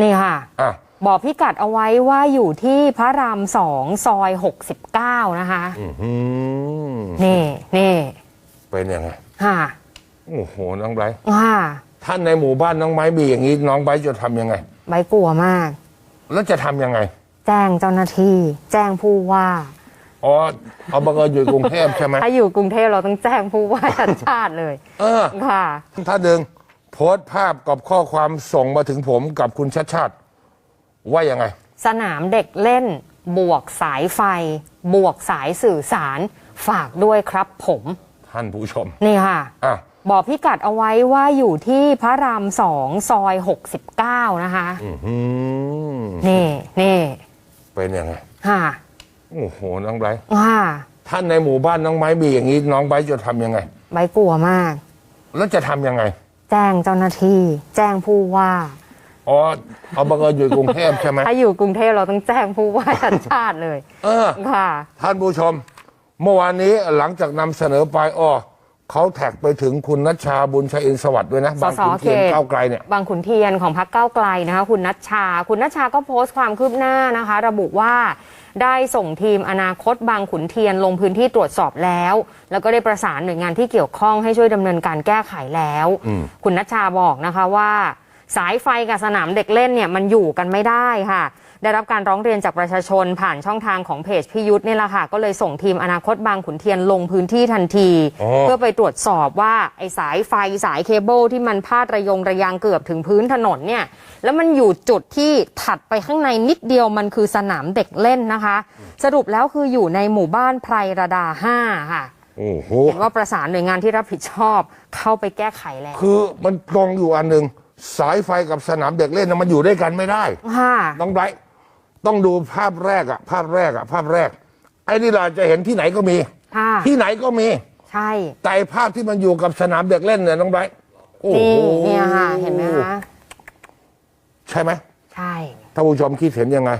นี่ค่ะ อะ บอกพิกัดเอาไว้ว่าอยู่ที่พระรามสองซอย69นะคะอื้อหือนี่นี่เป็นยังไง ค่ะโอ้โห น้องไบร์ทค่ะท่านในหมู่บ้านน้องไม้มีอย่างนี้ น้องไบร์ทจะทำยังไง ใบกลัวมาก แล้วจะทำยังไง แจ้งเจ้าหน้าที่ แจ้งผู้ว่า อ๋อ เอาบังเอิญอยู่กรุงเทพใช่ไหมถ้าอยู่กรุงเทพเราต้องแจ้งผู้ว่าชัดชาติเลย เออ ค่ะท่านหนึ่งโพสต์ภาพกับข้อความส่งมาถึงผมกับคุณชัดชาติ ว่ายังไง สนามเด็กเล่น บวกสายไฟ บวกสายสื่อสาร ฝากด้วยครับผมท่านผู้ชม นี่ค่ะ อะ บอกพิกัดเอาไว้ว่าอยู่ที่พระรามสองซอย 69 นะคะ อื้อหือนี่นี่เป็นยังไง ค่ะโอ้โห น้องไบร์ทค่ะท่านในหมู่บ้านน้องไม้มีอย่างนี้ น้องไบร์ทจะทำยังไง ใบกลัวมาก แล้วจะทำยังไง แจ้งเจ้าหน้าที่ แจ้งผู้ว่าอ๋อเอาบังเอิญอยู่กรุงเทพใช่ไหมถ้าอยู่กรุงเทพเราต้องแจ้งผู้ว่าชัดชาติเลย เออค่ะ ท่านผู้ชม เมื่อวานนี้หลังจากนำเสนอไปอ้อเขาแท็กไปถึงคุณนัชชาบุญชัยอินทร์สวัสดิ์ด้วยนะสบางสขุนเทียนเขตก้าวไกลเนี่ย บางขุนเทียนของพักเก้าวไกลนะคะ คุณนัชชา คุณนัชชาก็โพสต์ความคืบหน้านะคะ ระบุว่า ได้ส่งทีมอนาคตบางขุนเทียนลงพื้นที่ตรวจสอบแล้ว แล้วก็ได้ประสานหน่วยงานที่เกี่ยวข้องให้ช่วยดำเนินการแก้ไขแล้วอืมคุณนัชชาบอกนะคะว่า สายไฟกับสนามเด็กเล่นเนี่ยมันอยู่กันไม่ได้ค่ะ ได้รับการร้องเรียนจากประชาชนผ่านช่องทางของเพจพิยุทธ์นี่แหละค่ะ ก็เลยส่งทีมอนาคตบางขุนเทียนลงพื้นที่ทันที อ๋อ เพื่อไปตรวจสอบว่าไอ้สายไฟสายเคเบิลที่มันพาดระยงระยางเกือบถึงพื้นถนนเนี่ย แล้วมันอยู่จุดที่ถัดไปข้างในนิดเดียวมันคือสนามเด็กเล่นนะคะ สรุปแล้วคืออยู่ในหมู่บ้านไพรระดาห้าค่ะ โอ้โห เห็นว่าประสานหน่วยงานที่รับผิดชอบเข้าไปแก้ไขแล้ว คือมันตรงอยู่อันหนึ่ง สายไฟกับสนามเด็กเล่นนะมันอยู่ด้วยกันไม่ได้ค่ะน้องไบรท์ต้องดูภาพแรกอะภาพแรกอะภาพแรก ไอ้นี่เราจะเห็นที่ไหนก็มี ค่ะที่ไหนก็มี ใช่แต่ไอ้ภาพที่มันอยู่กับสนามเด็กเล่นเนี่ยน้องไบรท์โอ้โหนี่เนี่ยค่ะ เห็นไหมคะ ใช่ไหมใช่ ท่านผู้ชมคิดเห็นยังไง